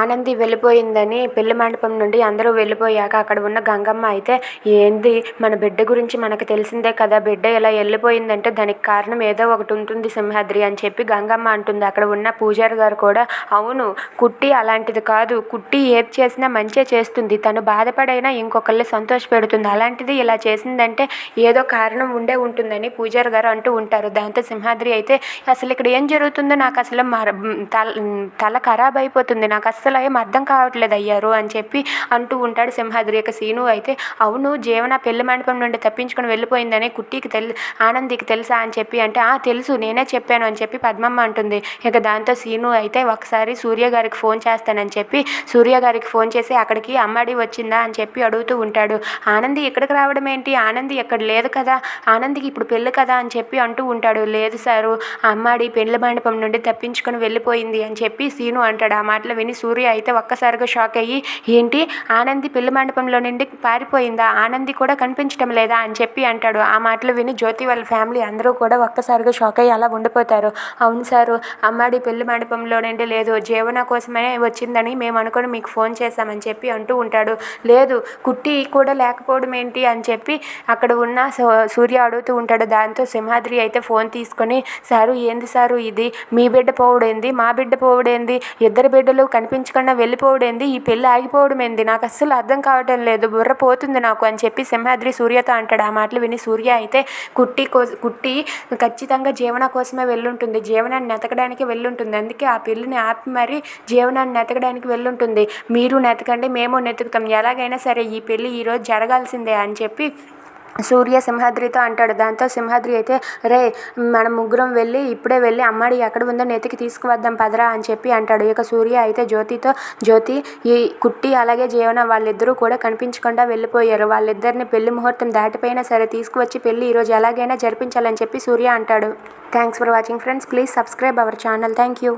ఆనంది వెళ్ళిపోయిందని పెళ్ళి మండపం నుండి అందరూ వెళ్ళిపోయాక అక్కడ ఉన్న గంగమ్మ అయితే ఏంది? మన బిడ్డ గురించి మనకు తెలిసిందే కదా బిడ్డ ఇలా వెళ్ళిపోయిందంటే దానికి కారణం ఏదో ఒకటి ఉంటుంది సింహాద్రి అని చెప్పి గంగమ్మ అంటుంది. అక్కడ ఉన్న పూజారి గారు కూడా అవును కుట్టి అలాంటిది కాదు. కుట్టి ఏది చేసినా మంచిగా చేస్తుంది. తను బాధపడైనా ఇంకొకరిని సంతోష పెడుతుంది. అలాంటిది ఇలా చేసిందంటే ఏదో కారణం ఉండే ఉంటుందని పూజారి గారు అంటూ ఉంటారు. దాంతో సింహాద్రి అయితే అసలు ఇక్కడ ఏం జరుగుతుందో నాకు అసలు మర తల తల ఖరాబ్ అయిపోతుంది. నాకు అసలు అస్సలు ఏం అర్థం కావట్లేదు అయ్యారు అని చెప్పి అంటూ ఉంటాడు సింహాద్రి. యొక్క సీను అయితే అవును జీవన పెళ్ళి మండపం నుండి తప్పించుకొని వెళ్ళిపోయిందని కుట్టికి తెలి ఆనందికి తెలుసా అని చెప్పి అంటే ఆ తెలుసు నేనే చెప్పాను అని చెప్పి పద్మమ్మ అంటుంది. ఇక దాంతో సీను అయితే ఒకసారి సూర్య గారికి ఫోన్ చేస్తానని చెప్పి సూర్య గారికి ఫోన్ చేసి అక్కడికి అమ్మడి వచ్చిందా? అని చెప్పి అడుగుతూ ఉంటాడు. ఆనంది ఇక్కడికి రావడం ఏంటి? ఆనంది ఇక్కడ లేదు కదా? ఆనందికి ఇప్పుడు పెళ్ళి కదా? అని చెప్పి అంటూ ఉంటాడు. లేదు సారు అమ్మడి అమ్మాడి పెళ్ళి మండపం నుండి తప్పించుకొని వెళ్ళిపోయింది అని చెప్పి సీను అంటాడు. ఆ మాటలు విని సూర్య సూర్య అయితే ఒక్కసారిగా షాక్ అయ్యి ఏంటి? ఆనంది పెళ్ళి మండపంలో నుండి పారిపోయిందా? ఆనంది కూడా కనిపించడం లేదా? అని చెప్పి అంటాడు. ఆ మాటలు విని జ్యోతి వాళ్ళ ఫ్యామిలీ అందరూ కూడా ఒక్కసారిగా షాక్ అయ్యి అలా ఉండిపోతారు. అవును సారు అమ్మాడి పెళ్ళి మండపంలో నుండి లేదు. జీవన కోసమే వచ్చిందని మేము అనుకుని మీకు ఫోన్ చేశామని చెప్పి అంటూ ఉంటాడు. లేదు కుట్టి కూడా లేకపోవడం ఏంటి? అని చెప్పి అక్కడ ఉన్న సూ- సూర్య అడుగుతూ ఉంటాడు. దాంతో సింహాద్రి అయితే ఫోన్ తీసుకొని సారు ఏంది సారు ఇది? మీ బిడ్డ పోవడేంది? మా బిడ్డ పోవడేంది? ఇద్దరు బిడ్డలు వెళ్ళిపోవడం వెళ్ళిపోవడేంది ఈ పెళ్ళి ఆగిపోవడం ఏంది? నాకు అస్సలు అర్థం కావటం లేదు. బుర్ర పోతుంది నాకు అని చెప్పి సింహాద్రి సూర్యతో అంటాడు. ఆ మాటలు విని సూర్య అయితే కుట్టి కో కుట్టి ఖచ్చితంగా జీవన కోసమే వెళ్ళుంటుంది. జీవనాన్ని నెతకడానికి వెళ్ళుంటుంది. అందుకే ఆ పెళ్ళిని ఆపి మరి జీవనాన్ని నెతకడానికి వెళ్ళుంటుంది. మీరు నెతకండి మేము నెతుకుతాం. ఎలాగైనా సరే ఈ పెళ్ళి ఈరోజు జరగాల్సిందే అని చెప్పి సూర్య సింహాద్రితో అంటాడు. దాంతో సింహాద్రి అయితే రే మనం ముగ్గురం వెళ్ళి ఇప్పుడే వెళ్ళి అమ్మాడి ఎక్కడ ఉందో నెతికి తీసుకువద్దాం పదరా అని చెప్పి అంటాడు. ఇక సూర్య అయితే జ్యోతితో జ్యోతి ఈ కుట్టి అలాగే జీవన వాళ్ళిద్దరూ కూడా కనిపించకుండా వెళ్ళిపోయారు. వాళ్ళిద్దరిని పెళ్ళి ముహూర్తం దాటిపోయినా సరే తీసుకువచ్చి పెళ్ళి ఈరోజు ఎలాగైనా జరిపించాలని చెప్పి సూర్య అంటాడు. Thanks for watching friends. Please subscribe our channel. Thank you